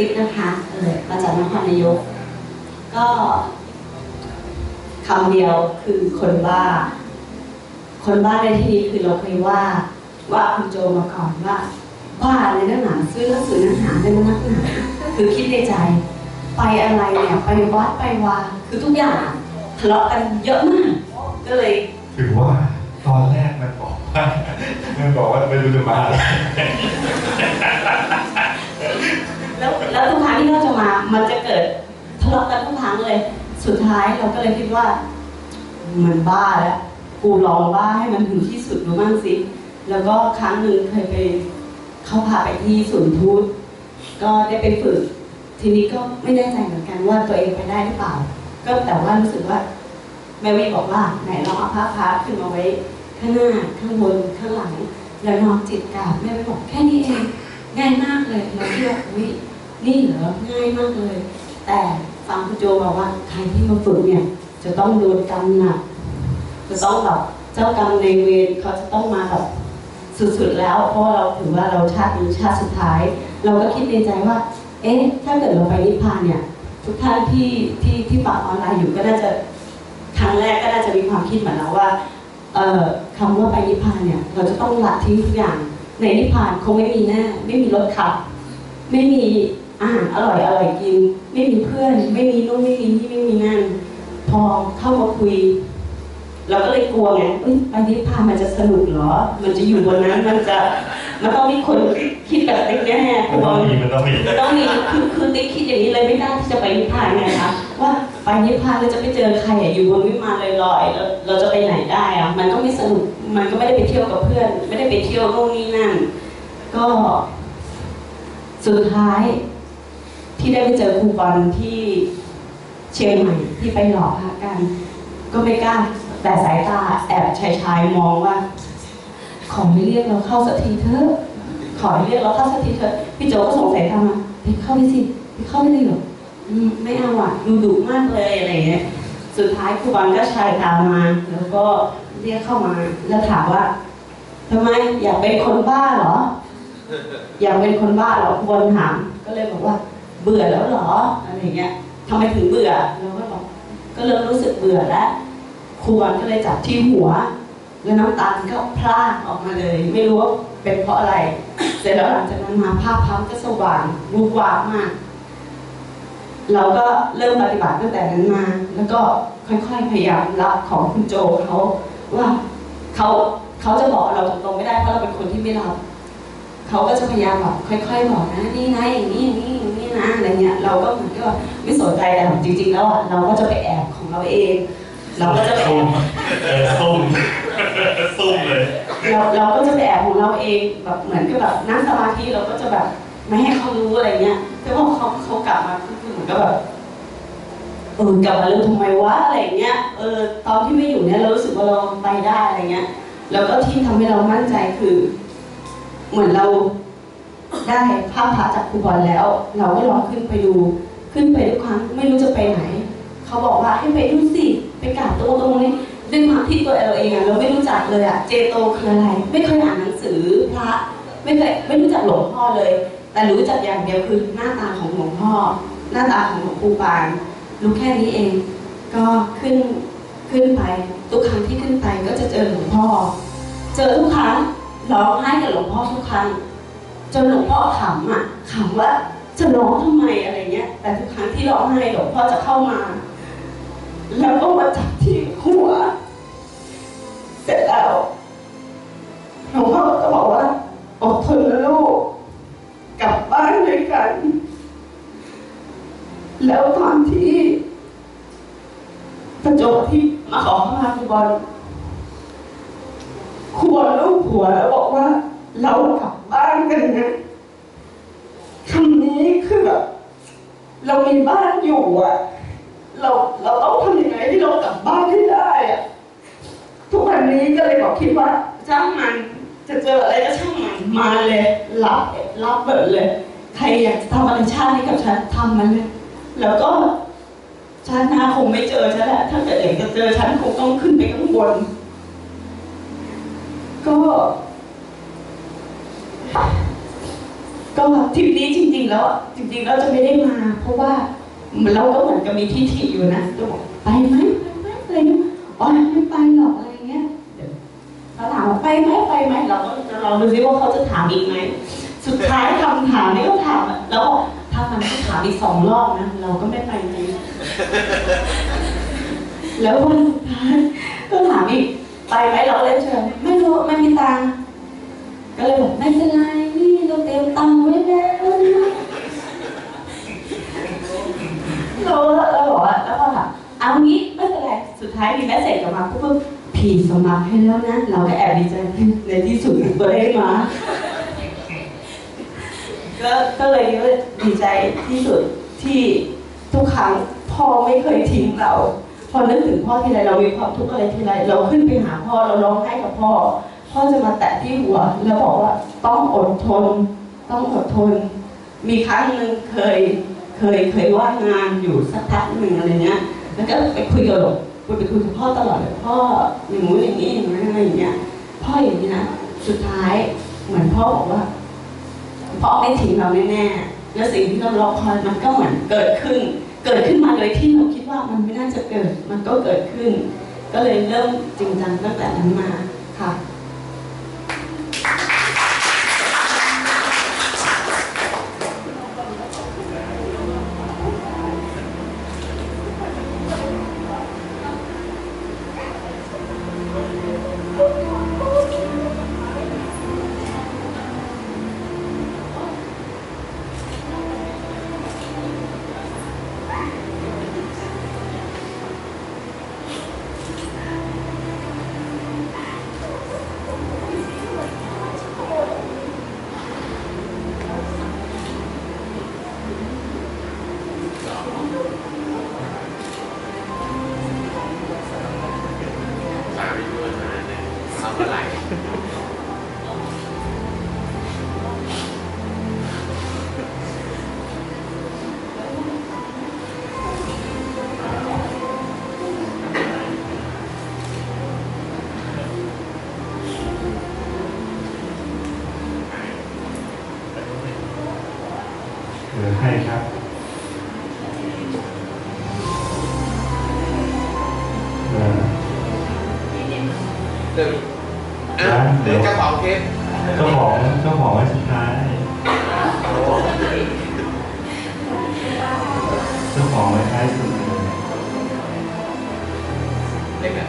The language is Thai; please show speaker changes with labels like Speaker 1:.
Speaker 1: ติ๊กนะคะเออมาจากนครนายก ก็คำเดียวคือคนบ้า คนบ้าในที่นี้คือเราเคยว่าว่าคุณโจมาก่อนว่าบ้าในนักหนาซื้อหนังสือหนังหาในนักหนาคือคิดในใจ ไปอะไรเนี่ยไปวัดไปวาคือทุกอย่างทะเลาะกันเยอะมาก ก็เลย
Speaker 2: ถือว่าตอนแรกมันบอกว่ามันบอกว่าไม่รู้จะมาอะไร
Speaker 1: แล้วแล้วทุกครั้งที่เราจะมา มันจะเกิดทะเลาะกันทุกครั้งเลย สุดท้ายเราก็เลยคิดว่าเหมือนบ้าแล้วกูลองบ้าให้มันถึงที่สุดดูบ้างสิ แล้วก็ครั้งหนึ่งเคยไปเขาพาไปที่ศูนย์ทูตก็ได้ไปฝึก ทีนี้ก็ไม่แน่ใจเหมือนกันว่าตัวเองไปได้หรือเปล่า ก็แต่ว่ารู้สึกว่าแม่วีบอกว่าไหนลองเอาผ้าพับขึ้นมาไว้ ข้างหน้าข้างบนข้างหลัง แล้วนอนจิตกาบแม่วีบอกแค่นี้เองง่ายมากเลยเราคิดว่าอุ้ย นี่เหรอง่ายมากเลย แต่ฟังคุณโจบอกว่าใครที่มาฝึกเนี่ย จะต้องโดนกรรมหนักจะต้องแบบเจ้ากรรมในเวรเขาจะต้องมาแบบสุดๆแล้ว เพราะเราถือว่าเราชาตินี้ชาติสุดท้าย เราก็คิดในใจว่า เอ๊ะ ถ้าเกิดเราไปนิพพานเนี่ย ทุกท่านที่ที่ที่ฟังออนไลน์อยู่ก็น่าจะครั้งแรกก็น่าจะมีความคิดเหมือนเราว่าเอ่อคำว่าไปนิพพานเนี่ย เราจะต้องละทิ้งทุกอย่างในนิพพานคงไม่มีแน่ไม่มีรถขับ ไม่มี อาหารอร่อยอร่อยกิน ไม่มีเพื่อน ไม่มีนู่นไม่มีนี่ไม่มีนั่น พอเข้ามาคุย เราก็เลยกลัวไงเอ้ยไปนิพพานมันจะสนุกเหรอ มันจะอยู่บนนั้นมันจะมันต้องมีคนคิดแบบนี้แน่ๆก
Speaker 2: มัน
Speaker 1: ลัว
Speaker 2: ต้องมีมันต้องมี
Speaker 1: ต้องมีคือคือติ๊กคิดอย่างนี้เลยไม่ได้ที่จะไปนิพพานไงคะว่าไปนิพพานเราจะไปเจอใครอะอยู่บนวิมานลอยๆแล้วเราจะไปไหนได้อะมันก็ไม่สนุกมันก็ไม่ได้ไปเที่ยวกับเพื่อน ไม่ได้ไปเที่ยวโน่นนี่นั่น ก็สุดท้าย ที่ได้ไปเจอครูบอลที่เชียงใหม่ที่ไปหล่อพระกัน ก็ไม่กล้า แต่สายตาแอบชายชายมองว่า ขอให้เรียกเราเข้าสักทีเถอะขอให้เรียกเราเข้าสักทีเถอะพี่โจก็สงสัยทำมาไปเข้าไปสิไปเข้าไปเลยเหรอไม่เอาอะดูดุมากเลยอะไรเงี้ยสุดท้ายครูบอลก็ชายตามมา แล้วก็เรียกเข้ามาแล้วถามว่าทำไมอยากเป็นคนบ้าเหรอ อยากเป็นคนบ้าเหรอครูบอลถามก็เลยบอกว่า เบื่อแล้วเหรออะไรเงี้ยทำไมถึงเบื่อเราก็บอกก็เริ่มรู้สึกเบื่อแล้วครูบอลก็เลยจับที่หัว แล้วน้ำตาลก็พลากออกมาเลย ไม่รู้ว่าเป็นเพราะอะไร เสร็จแล้วหลังจากนั้นมาภาพพับก็สว่างวูบวาบมาก เราก็เริ่มปฏิบัติตั้งแต่นั้นมา แล้วก็ค่อยๆพยายามรับของคุณโจเขาว่าเขาเขาจะบอกเราตรงๆไม่ได้เพราะเราเป็นคนที่ไม่รับ เขาก็จะพยายามแบบค่อยๆบอกนะนี่นะอย่างนี้อย่างนี้อย่างนี้นะอะไรเงี้ยเราก็เหมือนก็ไม่สนใจแต่จริง ๆ แล้วอะเราก็จะไปแอบของเราเอง เราก็จะไปแอ
Speaker 2: ซุ่ม
Speaker 1: บ
Speaker 2: เออซุ่มซุ่มเลย
Speaker 1: เราเราก็จะไปแอบของเราเองแบบเหมือนกับแบบนั่งสมาธิเราก็จะแบบไม่ให้เขารู้อะไรเงี้ยแต่ว่าเขาเขากลับมาคือเหมือนกับแบบเออกลับมาเรื่องทำไมวะอะไรเงี้ยเออตอนที่ไม่อยู่เนี่ยเรารู้สึกว่าเราไปได้อะไรเงี้ยแล้วก็ที่ทำให้เรามั่นใจคือ เหมือนเราได้ภาพพระจากครูบอลแล้ว เราก็ลองขึ้นไปดูขึ้นไปทุกครั้งไม่รู้จะไปไหน เขาบอกว่าให้ไปดูสิไปกราบตรงตรงนี้ด้วยความที่ตัวเราเองอะเราไม่รู้จักเลยอะเจโตคืออะไร ไม่เคยอ่านหนังสือพระไม่เคยไม่รู้จักหลวงพ่อเลย แต่รู้จักอย่างเดียวคือหน้าตาของหลวงพ่อ หน้าตาของหลวงปู่ปานรู้แค่นี้เอง ก็ขึ้นขึ้นไป ทุกครั้งที่ขึ้นไปก็จะเจอหลวงพ่อ เจอทุกครั้ง ร้องไห้กับหลวงพ่อทุกครั้งจนหลวงพ่อขำอะขำว่าจะร้องทำไมอะไรเงี้ย แต่ทุกครั้งที่ร้องไห้หลวงพ่อจะเข้ามา แล้วก็มาจับที่หัว เสร็จแล้ว เรากลับบ้านกันนะคำนี้คือแบบเรามีบ้านอยู่อะเราเราต้องทำยังไงที่เรากลับบ้านให้ได้อะทุกวันนี้ก็เลยบอกคิดว่าช่างมันจะเจออะไรก็ช่างมันมาเลยรับรับเบิดเลยใครอยากจะทำอะไรชาตินี้กับฉันทำมันเลย แล้วก็ชาติหน้าคงไม่เจอฉันแหละถ้าเกิดอยากจะเจอฉันคงต้องขึ้นไปข้างบนก็ ก็ทริปนี้จริง ๆ แล้วจริงๆเราจะไม่ได้มา เพราะว่าเราก็เหมือนกับมีที่ถิอยู่นะก็บอกไปไหมไปไหมอะไรเงี้ยอ๋อไม่ไปหรอกอะไรเงี้ยเขาถามว่าไปไหมไปไหมเราก็จะลองดูซิว่าเขาจะถามอีกไหมสุดท้ายคำถามนี้ก็ถามแล้วบอกถ้ามันถามอีกสองรอบนะเราก็ไม่ไปจริงแล้ววันสุดท้ายก็ถามอีกไปไหมเราเลยเชิญไม่รู้ไม่มีตังค์ ก็เลยบอกไม่เป็นไรนี่เราเตรียมตังค์ไว้แล้วเราเราบอกว่าแล้วก็ถามเอางี้ไม่เป็นไรสุดท้ายมีแมสเซจกลับมาปุ๊บผีสมัครให้แล้วนะเราก็แอบดีใจในที่สุดก็ได้มาก็ก็เลยดีใจที่สุดที่ทุกครั้งพ่อไม่เคยทิ้งเรา พอนึกถึงพ่อทีไรเรามีความทุกข์อะไรทีไรเราขึ้นไปหาพ่อเราร้องไห้กับพ่อ พ่อจะมาแตะที่หัว แล้วบอกว่าต้องอดทน ต้องอดทน มีครั้งหนึ่งเคยเคยเคยว่างงานอยู่สักพักหนึ่งอะไรเงี้ย แล้วก็ไปคุยกับหลวงไปคุยกับพ่อตลอดเลยพ่ออย่างงู้นอย่างนี้อย่างนั้นอะไรอย่างเงี้ยพ่ออย่างนี้นะสุดท้ายเหมือนพ่อบอกว่าพ่อไม่ทิ้งเราแน่ๆแล้วสิ่งที่เรารอคอยมันก็เหมือนเกิดขึ้น เกิดขึ้นมาโดยที่เราคิดว่ามันไม่น่าจะเกิด มันก็เกิดขึ้น ก็เลยเริ่มจริงจังตั้งแต่นั้นมาค่ะ
Speaker 3: นึ่งอะหรือเจ้าของเพชร
Speaker 2: เจ้าของเจ้าของไว้สุดท้ายเจ้าของไว้ท้ายสุดเลย
Speaker 3: เด็กอะ